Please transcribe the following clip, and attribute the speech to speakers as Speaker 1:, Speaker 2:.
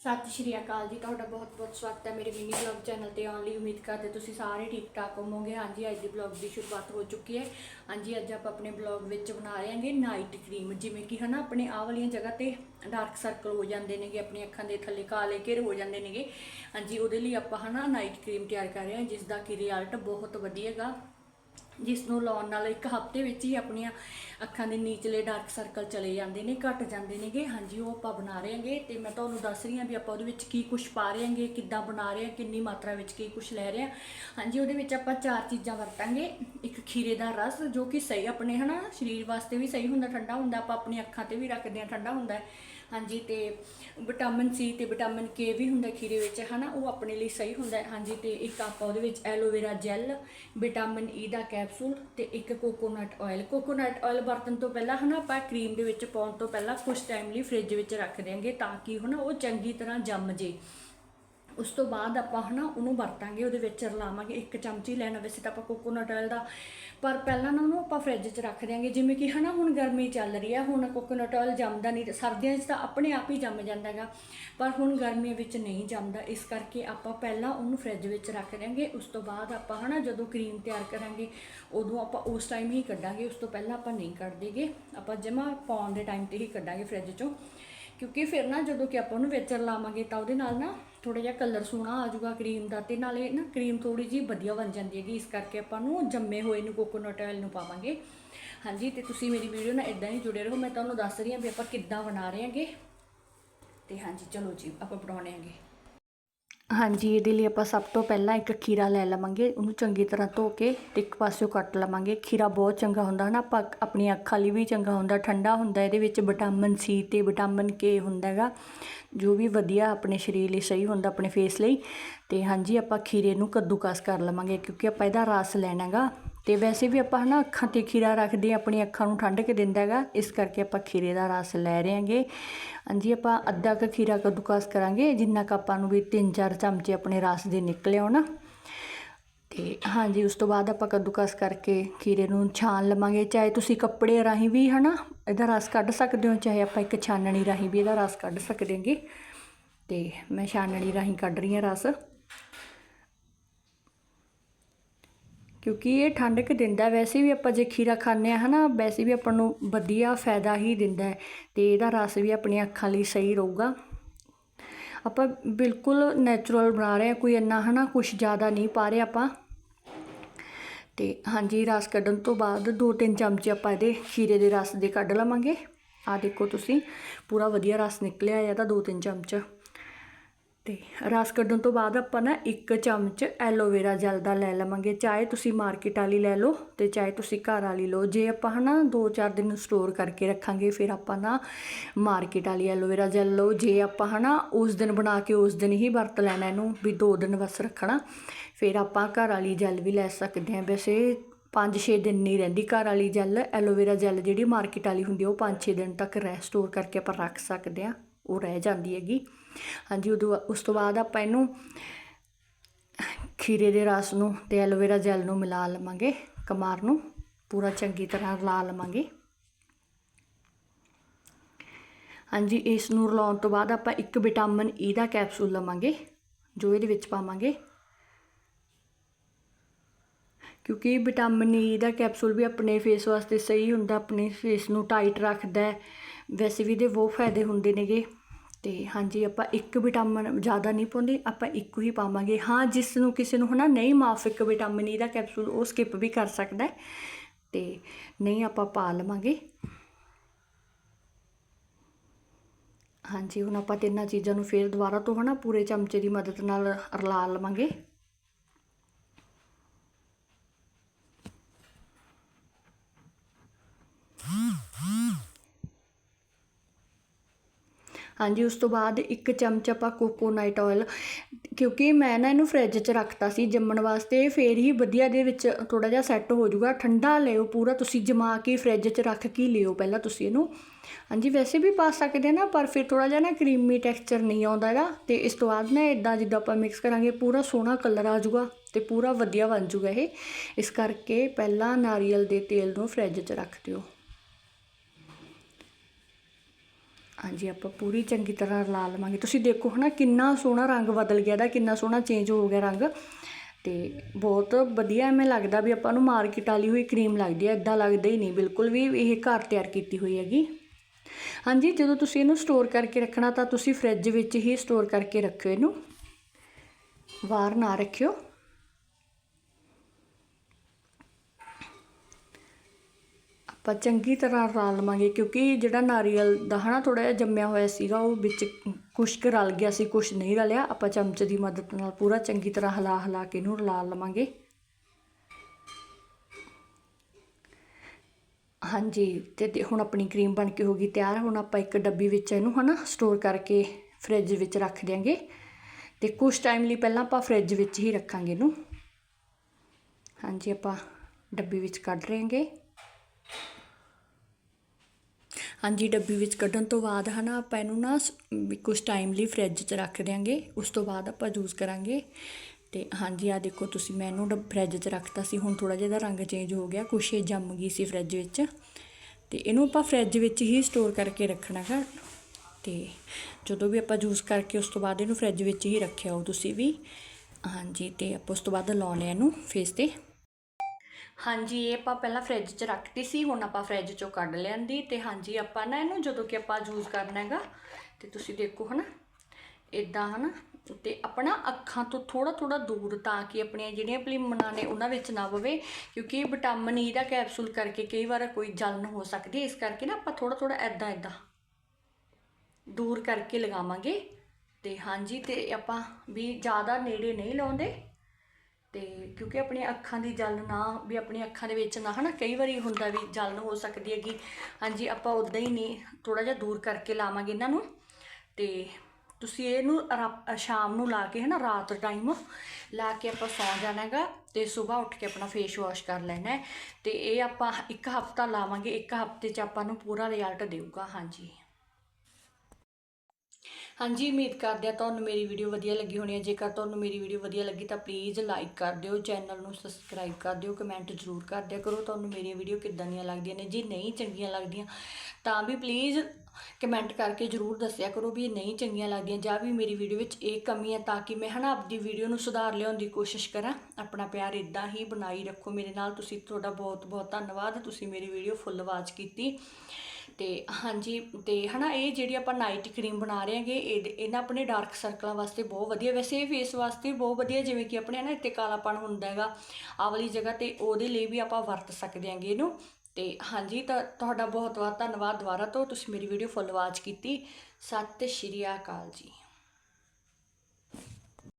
Speaker 1: ਸਤਿ ਸ਼੍ਰੀ ਅਕਾਲ ਜੀ, ਤੁਹਾਡਾ ਬਹੁਤ-ਬਹੁਤ ਸਵਾਗਤ ਹੈ ਮੇਰੇ ਮਿਨੀ ਵਲੌਗ ਚੈਨਲ ਤੇ ਆਉਣ ਲਈ। ਉਮੀਦ ਕਰਦੇ ਤੁਸੀਂ ਸਾਰੇ ਠੀਕ ਠਾਕ ਹੋਵੋਗੇ। ਹਾਂਜੀ, ਅੱਜ ਦੇ ਵਲੌਗ ਦੀ ਸ਼ੁਰੂਆਤ ਹੋ ਚੁੱਕੀ ਹੈ। ਹਾਂਜੀ, ਅੱਜ ਆਪਾਂ ਆਪਣੇ ਵਲੌਗ ਵਿੱਚ ਬਣਾ ਰਹੇ ਹਾਂਗੇ ਨਾਈਟ ਕਰੀਮ ਜਿਵੇਂ ਕਿ ਹਨਾ, ਆਪਣੇ ਆਹ ਵਾਲੀਆਂ ਜਗ੍ਹਾ ਤੇ ਡਾਰਕ ਸਰਕਲ ਹੋ ਜਾਂਦੇ ਨੇਗੇ ਆਪਣੀ ਅੱਖਾਂ ਦੇ ਥੱਲੇ ਕਾਲੇ ਘੇਰੇ ਹੋ ਜਾਂਦੇ ਨੇਗੇ। ਹਾਂਜੀ, ਉਹਦੇ ਲਈ ਆਪਾਂ ਹਨਾ ਨਾਈਟ ਕਰੀਮ ਤਿਆਰ ਕਰ ਰਹੇ ਹਾਂ ਜਿਸ ਦਾ ਕਿ ਰਿਜ਼ਲਟ ਬਹੁਤ ਵਧੀਆ ਹੈਗਾ। ਜਿਸ ਨੂੰ ਲਾਉਣ ਨਾਲ ਇੱਕ ਹਫ਼ਤੇ ਵਿੱਚ ਹੀ ਆਪਣੀਆਂ ਅੱਖਾਂ ਦੇ ਨੀਚਲੇ ਡਾਰਕ ਸਰਕਲ ਚਲੇ ਜਾਂਦੇ ਨੇ, ਘਟ ਜਾਂਦੇ ਨੇਗੇ। ਹਾਂਜੀ, ਉਹ ਆਪਾਂ ਬਣਾ ਰਹੇ ਹਾਂਗੇ ਤੇ ਮੈਂ ਤੁਹਾਨੂੰ ਦੱਸ ਰਹੀ ਹਾਂ ਵੀ ਆਪਾਂ ਉਹਦੇ ਵਿੱਚ ਕੀ ਕੁਝ ਪਾ ਰਹੇ ਹਾਂਗੇ, ਕਿੱਦਾਂ ਬਣਾ ਰਹੇ ਹਾਂ, ਕਿੰਨੀ ਮਾਤਰਾ ਵਿੱਚ ਕੀ ਕੁਝ ਲੈ ਰਹੇ ਹਾਂ। ਹਾਂਜੀ, ਉਹਦੇ ਵਿੱਚ ਆਪਾਂ ਚਾਰ ਚੀਜ਼ਾਂ ਵਰਤਾਂਗੇ। ਇੱਕ ਖੀਰੇ ਦਾ ਰਸ, ਜੋ ਕਿ ਸਹੀ ਆਪਣੇ ਹਨਾ, ਸਰੀਰ ਵਾਸਤੇ ਵੀ ਸਹੀ ਹੁੰਦਾ, ਠੰਡਾ ਹੁੰਦਾ, ਆਪਾਂ ਆਪਣੀ ਅੱਖਾਂ ਤੇ ਵੀ ਰੱਖਦੇ ਹਾਂ, ਠੰਡਾ ਹੁੰਦਾ ਹੈ। ਹਾਂਜੀ, ਤੇ ਵਿਟਾਮਿਨ ਸੀ ਤੇ ਵਿਟਾਮਿਨ ਕੇ ਵੀ ਹੁੰਦਾ ਖੀਰੇ ਵਿੱਚ, ਹਨਾ, ਉਹ ਆਪਣੇ ਲਈ ਸਹੀ ਹੁੰਦਾ ਹਾਂਜੀ, ਤੇ ਇੱਕ ਆਪਾਂ ਉਹਦੇ ਵਿੱਚ aloe vera gel vitamin E ਦਾ ਕੈਪਸੂਲ ਤੇ ਇੱਕ ਕੋਕੋਨਟ ਆਇਲ ਕੋਕੋਨਟ ਆਇਲ ਵਰਤਣ ਤੋਂ ਪਹਿਲਾਂ, ਹਨਾ, ਆਪਾਂ ਕਰੀਮ ਦੇ ਵਿੱਚ ਪਾਉਣ ਤੋਂ ਪਹਿਲਾਂ ਕੁਝ ਟਾਈਮ ਲਈ ਫ੍ਰਿਜ ਵਿੱਚ ਰੱਖ ਦਿਆਂਗੇ ਤਾਂ ਕਿ, ਹਨਾ, ਉਹ ਚੰਗੀ ਤਰ੍ਹਾਂ ਜੰਮ ਜੇ। ਉਸ ਤੋਂ ਬਾਅਦ ਆਪਾਂ ਹਨਾ ਉਹਨੂੰ ਵਰਤਾਂਗੇ, ਉਹਦੇ ਵਿੱਚ ਰਲਾਵਾਂਗੇ। ਇੱਕ ਚਮਚੀ ਲੈਣਾ ਵੈਸੇ ਤਾਂ ਆਪਾਂ ਕੋਕੋਨਟ ਆਇਲ ਦਾ, ਪਰ ਪਹਿਲਾਂ ਨਾ ਉਹਨੂੰ ਆਪਾਂ ਫ੍ਰਿਜ 'ਚ ਰੱਖ ਦਿਆਂਗੇ। ਜਿਵੇਂ ਕਿ ਹਨਾ ਹੁਣ ਗਰਮੀ ਚੱਲ ਰਹੀ ਹੈ, ਹੁਣ ਕੋਕੋਨਟ ਆਇਲ ਜੰਮਦਾ ਨਹੀਂ, ਸਰਦੀਆਂ 'ਚ ਤਾਂ ਆਪਣੇ ਆਪ ਹੀ ਜੰਮ ਜਾਂਦਾ ਹੈਗਾ। ਪਰ ਹੁਣ ਗਰਮੀਆਂ ਵਿੱਚ ਨਹੀਂ ਜੰਮਦਾ, ਇਸ ਕਰਕੇ ਆਪਾਂ ਪਹਿਲਾਂ ਉਹਨੂੰ ਫ੍ਰਿਜ ਵਿੱਚ ਰੱਖ ਦਿਆਂਗੇ। ਉਸ ਤੋਂ ਬਾਅਦ ਆਪਾਂ ਹਨਾ ਜਦੋਂ ਕਰੀਮ ਤਿਆਰ ਕਰਾਂਗੇ, ਉਦੋਂ ਆਪਾਂ ਉਸ ਟਾਈਮ ਹੀ ਕੱਢਾਂਗੇ। ਉਸ ਤੋਂ ਪਹਿਲਾਂ ਆਪਾਂ ਨਹੀਂ ਕੱਢਦੇਗੇ ਆਪਾਂ ਜਮਾ ਪਾਉਣ ਦੇ ਟਾਈਮ ਤੇ ਹੀ ਕੱਢਾਂਗੇ ਫ੍ਰਿਜ 'ਚੋਂ। ਕਿਉਂਕਿ ਫਿਰ ਨਾ ਜਦੋਂ ਕਿ ਆਪਾਂ ਉਹਨੂੰ ਵੇਚਣ ਲਾਵਾਂਗੇ ਤਾਂ ਉਹਦੇ ਨਾਲ ਨਾ ਥੋੜਾ ਜਿਹਾ ਕਲਰ ਸੋਹਣਾ ਆ ਜਾਊਗਾ ਕਰੀਮ ਦਾ ਤੇ ਨਾਲੇ ਨਾ ਕਰੀਮ ਥੋੜੀ ਜਿਹੀ ਵਧੀਆ ਬਣ ਜਾਂਦੀ ਹੈਗੀ, ਇਸ ਕਰਕੇ ਆਪਾਂ ਨੂੰ ਜੰਮੇ ਹੋਏ ਨੂੰ ਕੋਕੋਨਟ ਆਇਲ ਨੂੰ ਪਾਵਾਂਗੇ। ਹਾਂਜੀ, ਤੇ ਤੁਸੀਂ ਮੇਰੀ ਵੀਡੀਓ ਨਾਲ ਇਦਾਂ ਹੀ ਜੁੜੇ ਰਹੋ, ਮੈਂ ਤੁਹਾਨੂੰ ਦੱਸ ਰਹੀ ਹਾਂ ਵੀ ਆਪਾਂ ਕਿੱਦਾਂ ਬਣਾ ਰਹੇ ਹਾਂਗੇ। ਤੇ ਹਾਂਜੀ, ਚਲੋ ਜੀ, ਆਪਾਂ ਬਣਾਉਣੇ ਹਾਂਗੇ। ਹਾਂਜੀ, ਇਹਦੇ ਲਈ ਆਪਾਂ ਸਭ ਤੋਂ ਪਹਿਲਾਂ ਇੱਕ ਖੀਰਾ ਲੈ ਲਵਾਂਗੇ, ਉਹਨੂੰ ਚੰਗੀ ਤਰ੍ਹਾਂ ਧੋ ਕੇ ਤੇ ਇੱਕ ਪਾਸਿਓਂ ਕੱਟ ਲਵਾਂਗੇ। ਖੀਰਾ ਬਹੁਤ ਚੰਗਾ ਹੁੰਦਾ ਨਾ ਆਪਾਂ ਆਪਣੀਆਂ ਅੱਖਾਂ ਲਈ ਵੀ ਚੰਗਾ ਹੁੰਦਾ, ਠੰਡਾ ਹੁੰਦਾ, ਇਹਦੇ ਵਿੱਚ ਵਿਟਾਮਿਨ ਸੀ ਤੇ ਵਿਟਾਮਿਨ ਕੇ ਹੁੰਦਾ ਹੈਗਾ, ਜੋ ਵੀ ਵਧੀਆ ਆਪਣੇ ਸਰੀਰ ਲਈ ਸਹੀ ਹੁੰਦਾ, ਆਪਣੇ ਫੇਸ ਲਈ। ਤੇ ਹਾਂਜੀ, ਆਪਾਂ ਖੀਰੇ ਨੂੰ ਕੱਦੂਕਸ ਕਰ ਲਵਾਂਗੇ, ਕਿਉਂਕਿ ਆਪਾਂ ਇਹਦਾ ਰਸ ਲੈਣਾ ਹੈਗਾ। ਤੇ ਵੈਸੇ ਵੀ ਆਪਾਂ ਹਨਾ ਅੱਖਾਂ ਤੇ ਖੀਰਾ ਰੱਖਦੇ ਹਾਂ ਆਪਣੀ ਅੱਖਾਂ ਨੂੰ ਠੰਡ ਕੇ ਦਿੰਦਾ ਹੈਗਾ। ਇਸ ਕਰਕੇ ਆਪਾਂ ਖੀਰੇ ਦਾ ਰਸ ਲੈ ਰਹੇ ਹਾਂਗੇ। ਹਾਂਜੀ, ਆਪਾਂ ਅੱਧਾ ਕੁ ਖੀਰਾ ਕੱਦੂਕਸ ਕਰਾਂਗੇ, ਜਿੰਨਾ ਕੁ ਆਪਾਂ ਨੂੰ ਵੀ 3-4 ਚਮਚੇ ਆਪਣੇ ਰਸ ਦੇ ਨਿਕਲੇ ਆਉਣ ਤੇ ਹਾਂਜੀ, ਉਸ ਤੋਂ ਬਾਅਦ ਆਪਾਂ ਕੱਦੂਕਸ ਕਰਕੇ ਖੀਰੇ ਨੂੰ ਛਾਣ ਲਵਾਂਗੇ। ਚਾਹੇ ਤੁਸੀਂ ਕੱਪੜੇ ਰਾਹੀਂ ਵੀ ਹਨਾ ਇਹਦਾ ਰਸ ਕੱਢ ਸਕਦੇ ਹੋ, ਚਾਹੇ ਆਪਾਂ ਇੱਕ ਛਾਨਣੀ ਰਾਹੀਂ ਵੀ ਇਹਦਾ ਰਸ ਕੱਢ ਸਕਦੇ ਹਾਂਗੇ। ਤੇ ਮੈਂ ਛਾਨਣੀ ਰਾਹੀਂ ਕੱਢ ਰਹੀ ਹਾਂ ਰਸ। ਕਿਉਂਕਿ ਇਹ ਠੰਡਕ ਦਿੰਦਾ ਵੈਸੇ ਵੀ ਆਪਾਂ ਜੇ ਖੀਰਾ ਖਾਂਦੇ ਆ ਹਨਾ, ਵੈਸੇ ਵੀ ਆਪਾਂ ਨੂੰ ਵਧੀਆ ਫਾਇਦਾ ਹੀ ਦਿੰਦਾ ਹੈ ਤੇ ਇਹਦਾ ਰਸ ਵੀ ਆਪਣੀਆਂ ਅੱਖਾਂ ਲਈ ਸਹੀ ਰਹੂਗਾ। ਆਪਾਂ ਬਿਲਕੁਲ ਨੈਚੁਰਲ ਬਣਾ ਰਹੇ ਆ ਕੋਈ ਇੰਨਾ, ਹਨਾ ਕੁਝ ਜ਼ਿਆਦਾ ਨਹੀਂ ਪਾ ਰਹੇ ਆਪਾਂ। ਤੇ ਹਾਂਜੀ, ਰਸ ਕੱਢਣ ਤੋਂ ਬਾਅਦ 2-3 ਚਮਚੇ ਆਪਾਂ ਇਹਦੇ ਖੀਰੇ ਦੇ ਰਸ ਦੇ ਕੱਢ ਲਵਾਂਗੇ। ਆ ਦੇਖੋ ਤੁਸੀਂ, ਪੂਰਾ ਵਧੀਆ ਰਸ ਨਿਕਲਿਆ ਹੈ ਇਹਦਾ 2-3 ਚਮਚ। ਤੇ ਰਸ ਕੱਢਣ ਤੋਂ ਬਾਅਦ ਆਪਾਂ ਨਾ ਇੱਕ ਚਮਚ ਐਲੋਵੇਰਾ ਜੈਲ ਦਾ ਲੈ ਲਵਾਂਗੇ। ਚਾਹੇ ਤੁਸੀਂ ਮਾਰਕੀਟ ਵਾਲੀ ਲੈ ਲਓ ਤੇ ਚਾਹੇ ਤੁਸੀਂ ਘਰ ਵਾਲੀ ਲਓ। ਜੇ ਆਪਾਂ ਹਨਾ 2-4 ਦਿਨ ਸਟੋਰ ਕਰਕੇ ਰੱਖਾਂਗੇ, ਫਿਰ ਆਪਾਂ ਨਾ ਮਾਰਕੀਟ ਵਾਲੀ ਐਲੋਵੇਰਾ ਜੈਲ ਲਓ। ਜੇ ਆਪਾਂ ਹਨਾ ਉਸ ਦਿਨ ਬਣਾ ਕੇ ਉਸ ਦਿਨ ਹੀ ਵਰਤ ਲੈਣਾ ਇਹਨੂੰ, ਵੀ 2 ਦਿਨ ਬਸ ਰੱਖਣਾ, ਫਿਰ ਆਪਾਂ ਘਰ ਵਾਲੀ ਜੈਲ ਵੀ ਲੈ ਸਕਦੇ ਹਾਂ। ਵੈਸੇ 5-6 ਦਿਨ ਨਹੀਂ ਰਹਿੰਦੀ ਘਰ ਵਾਲੀ ਜੈਲ। ਐਲੋਵੇਰਾ ਜੈਲ ਜਿਹੜੀ ਮਾਰਕੀਟ ਵਾਲੀ ਹੁੰਦੀ ਉਹ 5-6 ਦਿਨ ਤੱਕ ਰਹਿ ਸਟੋਰ ਕਰਕੇ ਆਪਾਂ ਰੱਖ ਸਕਦੇ ਹਾਂ। ਉਹ ਰਹਿ ਜਾਂਦੀ ਹੈਗੀ। ਹਾਂਜੀ, ਉਦੋਂ ਉਸ ਤੋਂ ਬਾਅਦ ਆਪਾਂ ਇਹਨੂੰ ਖੀਰੇ ਦੇ ਰਸ ਨੂੰ ਤੇ ਐਲੋਵੇਰਾ ਜੈਲ ਨੂੰ ਮਿਲਾ ਲਵਾਂਗੇ, ਕਮਾਰ ਨੂੰ। ਪੂਰਾ ਚੰਗੀ ਤਰ੍ਹਾਂ ਰਲਾ ਲਵਾਂਗੇ। ਹਾਂਜੀ, ਇਸ ਨੂੰ ਰਲਾਉਣ ਤੋਂ ਬਾਅਦ ਆਪਾਂ ਇੱਕ ਵਿਟਾਮਿਨ ਈ ਦਾ ਕੈਪਸੂਲ ਲਵਾਂਗੇ, ਜੋ ਇਹਦੇ ਵਿੱਚ ਪਾਵਾਂਗੇ। ਕਿਉਂਕਿ ਵਿਟਾਮਿਨ ਈ ਦਾ ਕੈਪਸੂਲ ਵੀ ਆਪਣੇ ਫੇਸ ਵਾਸਤੇ ਸਹੀ ਹੁੰਦਾ, ਆਪਣੇ ਫੇਸ ਨੂੰ ਟਾਈਟ ਰੱਖਦਾ ਹੈ। ਵੈਸੇ ਵੀ ਇਹਦੇ ਬਹੁਤ ਫਾਇਦੇ ਹੁੰਦੇ ਨੇਗੇ। ਅਤੇ ਹਾਂਜੀ, ਆਪਾਂ ਇੱਕ ਵਿਟਾਮਿਨ ਜ਼ਿਆਦਾ ਨਹੀਂ ਪਾਉਂਦੇ, ਆਪਾਂ ਇੱਕ ਹੀ ਪਾਵਾਂਗੇ। ਹਾਂ, ਜਿਸ ਨੂੰ ਕਿਸੇ ਨੂੰ ਹਨਾ, ਨਹੀਂ ਮਾਫ ਇੱਕ ਵਿਟਾਮਿਨ ਈ ਦਾ ਕੈਪਸੂਲ, ਉਹ ਸਕਿਪ ਵੀ ਕਰ ਸਕਦਾ ਹੈ। ਤੇ ਨਹੀਂ, ਆਪਾਂ ਪਾ ਲਵਾਂਗੇ। ਹਾਂਜੀ, ਹੁਣ ਆਪਾਂ ਤਿੰਨਾਂ ਚੀਜ਼ਾਂ ਨੂੰ ਫੇਰ ਦੁਬਾਰਾ ਤੋਂ ਹਨਾ, ਪੂਰੇ ਚਮਚੇ ਦੀ ਮਦਦ ਨਾਲ ਰਲਾ ਲਵਾਂਗੇ। ਹਾਂਜੀ, ਉਸ ਤੋਂ ਬਾਅਦ ਇੱਕ ਚਮਚ ਆਪਾਂ ਕੋਕੋਨਟ ਆਇਲ ਕਿਉਂਕਿ ਮੈਂ ਨਾ ਇਹਨੂੰ ਫ੍ਰਿਜ 'ਚ ਰੱਖਤਾ ਸੀ ਜੰਮਣ ਵਾਸਤੇ, ਫੇਰ ਹੀ ਵਧੀਆ ਦੇ ਵਿੱਚ ਥੋੜਾ ਜਿਹਾ ਸੈੱਟ ਹੋ ਜਾਊਗਾ। ਠੰਡਾ ਲਿਓ ਪੂਰਾ, ਤੁਸੀਂ ਜਮਾ ਕੇ ਫ੍ਰਿਜ 'ਚ ਰੱਖ ਕੇ ਲਿਓ ਪਹਿਲਾਂ ਤੁਸੀਂ ਇਹਨੂੰ। ਹਾਂਜੀ, ਵੈਸੇ ਵੀ ਪਾ ਸਕਦੇ ਨਾ, ਪਰ ਫਿਰ ਥੋੜਾ ਜਿਹਾ ਨਾ ਕਰੀਮੀ ਟੈਕਸਚਰ ਨਹੀਂ ਆਉਂਦਾ ਇਹਦਾ ਤੇ ਇਸ ਤੋਂ ਬਾਅਦ ਨਾ ਇਦਾਂ ਜਿੱਦਾਂ ਆਪਾਂ ਮਿਕਸ ਕਰਾਂਗੇ, ਪੂਰਾ ਸੋਹਣਾ ਕਲਰ ਆ ਜਾਊਗਾ ਤੇ ਪੂਰਾ ਵਧੀਆ ਬਣ ਜਾਊਗਾ ਇਹ। ਇਸ ਕਰਕੇ ਪਹਿਲਾਂ ਨਾਰੀਅਲ ਦੇ ਤੇਲ ਨੂੰ ਫ੍ਰਿਜ 'ਚ ਰੱਖ ਦਿਓ। ਹਾਂਜੀ, ਆਪਾਂ ਪੂਰੀ ਚੰਗੀ ਤਰ੍ਹਾਂ ਰਲਾ ਲਵਾਂਗੇ। ਤੁਸੀਂ ਦੇਖੋ ਹਨਾ, ਕਿੰਨਾ ਸੋਹਣਾ ਰੰਗ ਬਦਲ ਗਿਆ ਦਾ ਕਿੰਨਾ ਸੋਹਣਾ ਚੇਂਜ ਹੋ ਗਿਆ ਰੰਗ। ਤੇ ਬਹੁਤ ਵਧੀਆ ਐਵੇਂ ਲੱਗਦਾ ਵੀ ਆਪਾਂ ਨੂੰ ਮਾਰਕੀਟ ਵਾਲੀ ਹੋਈ ਕਰੀਮ ਲੱਗਦੀ ਹੈ ਇਦਾਂ ਲੱਗਦਾ ਹੀ ਨਹੀਂ। ਬਿਲਕੁਲ ਵੀ ਇਹ ਘਰ ਤਿਆਰ ਕੀਤੀ ਹੋਈ ਹੈਗੀ। ਹਾਂਜੀ, ਜਦੋਂ ਤੁਸੀਂ ਇਹਨੂੰ ਸਟੋਰ ਕਰਕੇ ਰੱਖਣਾ, ਤਾਂ ਤੁਸੀਂ ਫ੍ਰਿਜ ਵਿੱਚ ਹੀ ਸਟੋਰ ਕਰਕੇ ਰੱਖਿਓ ਇਹਨੂੰ। ਬਾਹਰ ਨਾ ਰੱਖਿਓ। ਆਪਾਂ ਚੰਗੀ ਤਰ੍ਹਾਂ ਰਲਾ ਲਵਾਂਗੇ, ਕਿਉਂਕਿ ਜਿਹੜਾ ਨਾਰੀਅਲ ਦਾ ਹਨਾ ਥੋੜਾ ਜਿਹਾ ਜੰਮਿਆ ਹੋਇਆ ਸੀਗਾ, ਉਹ ਵਿੱਚ ਕੁਛ ਕੁ ਰਲ ਗਿਆ ਸੀ, ਕੁਛ ਨਹੀਂ ਰਲਿਆ। ਆਪਾਂ ਚਮਚ ਦੀ ਮਦਦ ਨਾਲ ਪੂਰਾ ਚੰਗੀ ਤਰ੍ਹਾਂ ਹਿਲਾ ਹਿਲਾ ਕੇ ਇਹਨੂੰ ਰਲਾ ਲਵਾਂਗੇ। ਹਾਂਜੀ, ਤੇ ਹੁਣ ਆਪਣੀ ਕਰੀਮ ਬਣ ਕੇ ਹੋ ਗਈ ਤਿਆਰ। ਹੁਣ ਆਪਾਂ ਇੱਕ ਡੱਬੀ ਵਿੱਚ ਇਹਨੂੰ ਹਨਾ ਸਟੋਰ ਕਰਕੇ ਫ੍ਰਿਜ ਵਿੱਚ ਰੱਖ ਦਿਆਂਗੇ। ਤੇ ਕੁਝ ਟਾਈਮ ਲਈ ਪਹਿਲਾਂ ਆਪਾਂ ਫ੍ਰਿਜ ਵਿੱਚ ਹੀ ਰੱਖਾਂਗੇ ਇਹਨੂੰ। ਹਾਂਜੀ, ਆਪਾਂ ਡੱਬੀ ਵਿੱਚ ਕੱਢ ਰਹੇਗੇ ਹਾਂਜੀ, ਡੱਬੀ ਵਿੱਚ ਕੱਢਣ ਤੋਂ ਬਾਅਦ ਹਨਾ, ਆਪਾਂ ਇਹਨੂੰ ਨਾ ਸ- ਵੀ ਕੁਝ ਟਾਈਮ ਲਈ ਫ੍ਰਿਜ 'ਚ ਰੱਖ ਦਿਆਂਗੇ। ਉਸ ਤੋਂ ਬਾਅਦ ਆਪਾਂ ਯੂਜ਼ ਕਰਾਂਗੇ। ਤੇ ਹਾਂਜੀ ਆ ਦੇਖੋ ਤੁਸੀਂ, ਮੈਂ ਇਹਨੂੰ ਡੱਬ ਫ੍ਰਿਜ 'ਚ ਰੱਖਤਾ ਸੀ। ਹੁਣ ਥੋੜਾ ਜਿਹਾ ਇਹਦਾ ਰੰਗ ਚੇਂਜ ਹੋ ਗਿਆ। ਕੁਛ ਇਹ ਜੰਮ ਗਈ ਸੀ ਫ੍ਰਿਜ ਵਿੱਚ। ਤੇ ਇਹਨੂੰ ਆਪਾਂ ਫ੍ਰਿਜ ਵਿੱਚ ਹੀ ਸਟੋਰ ਕਰਕੇ ਰੱਖਣਾ ਹੈ ਤੇ ਜਦੋਂ ਵੀ ਆਪਾਂ ਯੂਜ਼ ਕਰਕੇ ਉਸ ਤੋਂ ਬਾਅਦ ਇਹਨੂੰ ਫ੍ਰਿਜ ਵਿੱਚ ਹੀ ਰੱਖਿਆ ਹੋ ਤੁਸੀਂ ਵੀ। ਹਾਂਜੀ, ਤੇ ਆਪਾਂ ਉਸ ਤੋਂ ਬਾਅਦ ਲਾਉਣੇ ਆ ਇਹਨੂੰ ਫੇਸ ਤੇ। ਹਾਂਜੀ, ਇਹ ਆਪਾਂ ਪਹਿਲਾਂ ਫ੍ਰਿਜ 'ਚ ਰੱਖਤੀ ਸੀ, ਹੁਣ ਆਪਾਂ ਫ੍ਰਿਜ 'ਚੋਂ ਕੱਢ ਲੈਂਦੀ ਤੇ ਹਾਂਜੀ, ਆਪਾਂ ਨਾ ਇਹਨੂੰ ਜਦੋਂ ਕਿ ਆਪਾਂ ਯੂਜ਼ ਕਰਨਾ ਹੈਗਾ, ਤੇ ਤੁਸੀਂ ਦੇਖੋ ਹਨਾ ਇਦਾਂ ਹਨਾ, ਤੇ ਆਪਣਾ ਅੱਖਾਂ ਤੋਂ ਥੋੜਾ ਥੋੜਾ ਦੂਰ ਤਾਂ ਕਿ ਆਪਣੀਆਂ ਜਿਹੜੀਆਂ ਪਲਿਮਨਾਂ ਨੇ ਉਹਨਾਂ ਵਿੱਚ ਨਾ ਪਵੇ, ਕਿਉਂਕਿ ਵਿਟਾਮਿਨ ਈ e ਦਾ ਕੈਪਸੂਲ ਕਰਕੇ ਕਈ ਵਾਰ ਕੋਈ ਜਲਨ ਹੋ ਸਕਦੀ ਹੈ ਇਸ ਕਰਕੇ ਨਾ ਆਪਾਂ ਥੋੜਾ ਥੋੜਾ ਐਦਾਂ ਐਦਾਂ ਦੂਰ ਕਰਕੇ ਲਗਾਵਾਂਗੇ, ਤੇ ਹਾਂਜੀ, ਤੇ ਆਪਾਂ ਵੀ ਜ਼ਿਆਦਾ ਨੇੜੇ ਨਹੀਂ ਲਾਉਂਦੇ ਤੇ ਕਿਉਂਕਿ ਆਪਣੀਆਂ ਅੱਖਾਂ ਦੀ ਜਲਨ ਨਾ, ਵੀ ਆਪਣੀਆਂ ਅੱਖਾਂ ਦੇ ਵਿੱਚ ਨਾ, ਹਨਾ, ਕਈ ਵਾਰੀ ਹੁੰਦਾ ਵੀ ਜਲਨ ਹੋ ਸਕਦੀ ਹੈਗੀ ਹਾਂਜੀ, ਆਪਾਂ ਉਦਾਂ ਹੀ ਨਹੀਂ ਥੋੜਾ ਜਿਹਾ ਦੂਰ ਕਰਕੇ ਲਾਵਾਂਗੇ ਇਹਨਾਂ ਨੂੰ। ਤੇ ਤੁਸੀਂ ਇਹਨੂੰ ਰਾ- ਸ਼ਾਮ ਨੂੰ ਲਾ ਕੇ, ਹਨਾ, ਰਾਤ ਟਾਈਮ ਲਾ ਕੇ ਆਪਾਂ ਸੌਂ ਜਾਣਾ ਹੈਗਾ ਤੇ ਸਵੇਰ ਉੱਠ ਕੇ ਆਪਣਾ ਫੇਸ ਵਾਸ਼ ਕਰ ਲੈਣਾ ਹੈ। ਤੇ ਇਹ ਆਪਾਂ ਇੱਕ ਹਫਤਾ ਲਾਵਾਂਗੇ, ਇੱਕ ਹਫ਼ਤੇ 'ਚ ਆਪਾਂ ਨੂੰ ਪੂਰਾ ਰਿਜ਼ਲਟ ਦੇਊਗਾ, ਹਾਂਜੀ। ਹਾਂਜੀ, ਉਮੀਦ ਕਰਦੇ ਆ ਤੁਹਾਨੂੰ ਮੇਰੀ ਵੀਡੀਓ ਵਧੀਆ ਲੱਗੀ ਹੋਣੀ ਹੈ। ਜੇਕਰ ਤੁਹਾਨੂੰ ਮੇਰੀ ਵੀਡੀਓ ਵਧੀਆ ਲੱਗੀ ਤਾਂ ਪਲੀਜ਼ ਲਾਈਕ ਕਰ ਦਿਓ ਚੈਨਲ ਨੂੰ ਸਬਸਕ੍ਰਾਈਬ ਕਰ ਦਿਓ ਕਮੈਂਟ ਜ਼ਰੂਰ ਕਰ ਦਿਆ ਕਰੋ। ਤੁਹਾਨੂੰ ਮੇਰੀਆਂ ਵੀਡੀਓ ਕਿੱਦਾਂ ਦੀਆਂ ਲੱਗਦੀਆਂ ਨੇ, ਜੇ ਨਹੀਂ ਚੰਗੀਆਂ ਲੱਗਦੀਆਂ ਤਾਂ ਵੀ ਪਲੀਜ਼ ਕਮੈਂਟ ਕਰਕੇ ਜ਼ਰੂਰ ਦੱਸਿਆ ਕਰੋ ਵੀ ਇਹ ਨਹੀਂ ਚੰਗੀਆਂ ਲੱਗਦੀਆਂ ਜਾਂ ਵੀ ਮੇਰੀ ਵੀਡੀਓ ਵਿੱਚ ਇਹ ਕਮੀ ਹੈ ਤਾਂ ਕਿ ਮੈਂ ਹਨਾ ਆਪਦੀ ਵੀਡੀਓ ਨੂੰ ਸੁਧਾਰ ਲਿਆਉਣ ਦੀ ਕੋਸ਼ਿਸ਼ ਕਰਾਂ। ਆਪਣਾ ਪਿਆਰ ਇਦਾਂ ਹੀ ਬਣਾਈ ਰੱਖੋ ਮੇਰੇ ਨਾਲ। ਤੁਸੀਂ ਤੁਹਾਡਾ ਬਹੁਤ ਬਹੁਤ ਧੰਨਵਾਦ। ਤੁਸੀਂ ਮੇਰੀ ਵੀਡੀਓ ਫੁੱਲ ਵਾਚ ਕੀਤੀ। ਤੇ ਹਾਂਜੀ, ਤੇ ਹਨਾ ਇਹ ਜਿਹੜੀ ਆਪਾਂ ਨਾਈਟ ਕਰੀਮ ਬਣਾ ਰਹੇ ਹਾਂਗੇ, ਇਹ ਇਹਨਾਂ ਆਪਣੇ ਡਾਰਕ ਸਰਕਲਾਂ ਵਾਸਤੇ ਬਹੁਤ ਵਧੀਆ। ਵੈਸੇ ਇਹ ਫੇਸ ਵਾਸਤੇ ਬਹੁਤ ਵਧੀਆ, ਜਿਵੇਂ ਕਿ ਆਪਣੇ ਨਾ ਇੱਥੇ ਕਾਲਾਪਣ ਹੁੰਦਾ ਹੈਗਾ, ਆਹ ਵਾਲੀ ਜਗ੍ਹਾ ਤੇ ਉਹਦੇ ਲਈ ਵੀ ਆਪਾਂ ਵਰਤ ਸਕਦੇ ਹਾਂਗੇ ਇਹਨੂੰ। ਤੇ ਹਾਂਜੀ, ਤਾਂ ਤੁਹਾਡਾ ਬਹੁਤ ਬਹੁਤ ਧੰਨਵਾਦ ਦੁਬਾਰਾ ਤੋਂ, ਤੁਸੀਂ ਮੇਰੀ ਵੀਡੀਓ ਫੁੱਲ ਵਾਚ ਕੀਤੀ। ਸਤਿ ਸ਼੍ਰੀ ਅਕਾਲ ਜੀ।